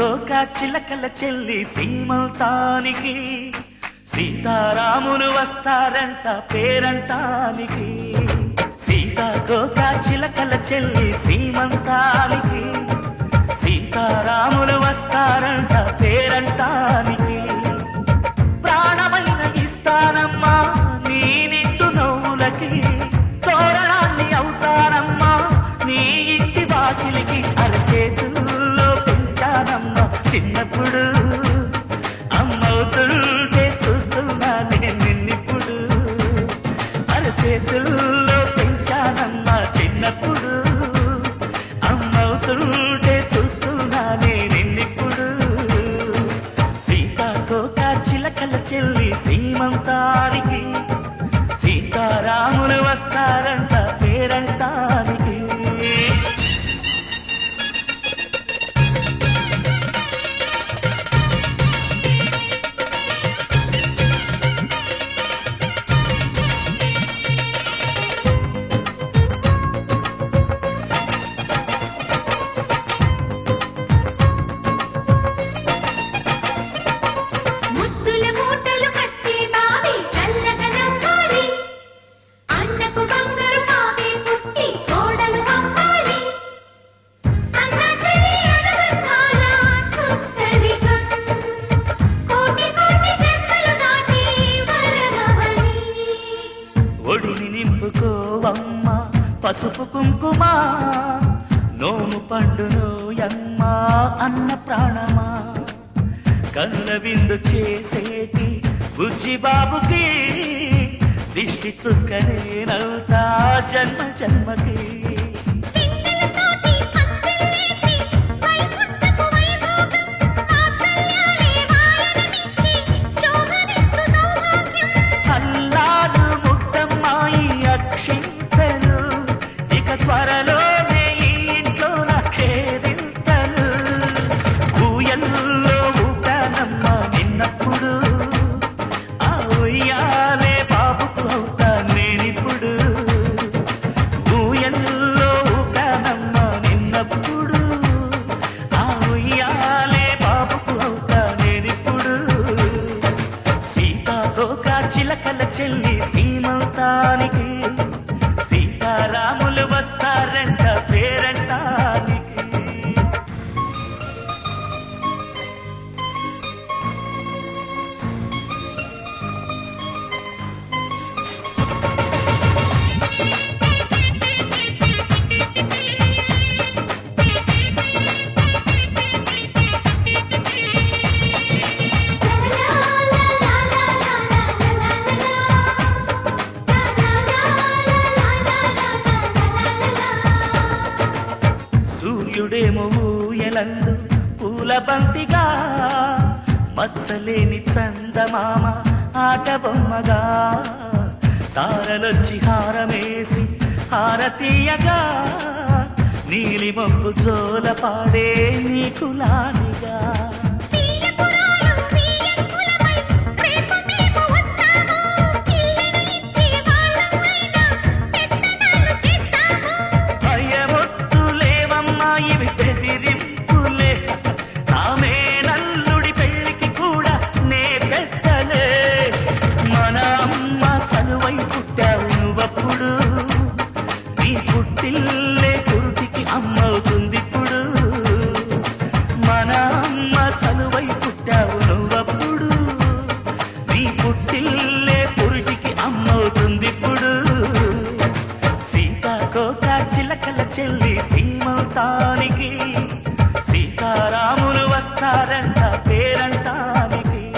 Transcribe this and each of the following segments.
కోక చిలకల చెల్లి సీమంతానికి సీతారాములు వస్తారంట పేరంటానికి. సీతాకోక చిలకల చెల్లి సీమంతానికి సీతారాములు వస్తారంట పేరంటానికి. ప్రాణమైన ఇస్తానమ్మా నీ నిట్టు నవ్వులకి తోరణాన్ని అవుతానమ్మా నీ ఇంటి వాకిలికి చిన్నప్పుడు అమ్మవుతుంటే చూస్తున్నా నిన్నిప్పుడు. అర చేతుల్లో పెంచానమ్మా చిన్నప్పుడు. అమ్మవుతుంటే చూస్తున్నా నిన్నిప్పుడు. సీతాకోక చిలకల చెల్లి సీమంతానికి. సీతారాములు వస్తారంట పేరంటానికి పసుపు కుంకుమ నోము పండును యమ్మ అన్న ప్రాణమా? కనుల విందు చేసేటి బుజ్జి బాబుకి దిష్టి చుక్కనే నవ్వుతా జన్మ జన్మకి. చిలకల చెల్లి సీమంతానికి బంతిగా మచ్చలేని చందమామ ఆట బొమ్మగా. తారలొచ్చి హారమేసి హారతీయగా నీలి మొగ్గు జోల పాడే నీకులానిగా సీమంతానికి సీతారాములు వస్తారంట పేరంటానికి.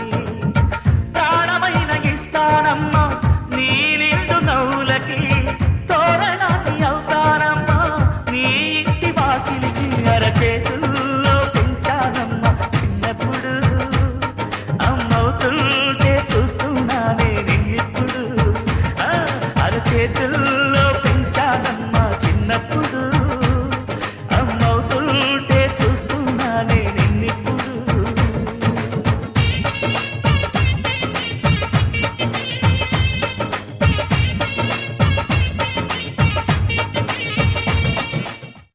ప్రాణమైన ఇస్తానమ్మా నీ నిండు నవ్వులకి తోరణాన్ని అవుతానమ్మా. నీ ఇంటి వాకిలికి అరచేతుల్లో పెంచానమ్మా చిన్నప్పుడు. అమ్మవుతుంటే చూస్తున్నానే నిన్నిప్పుడు. ఆ, అరచేతుల్లో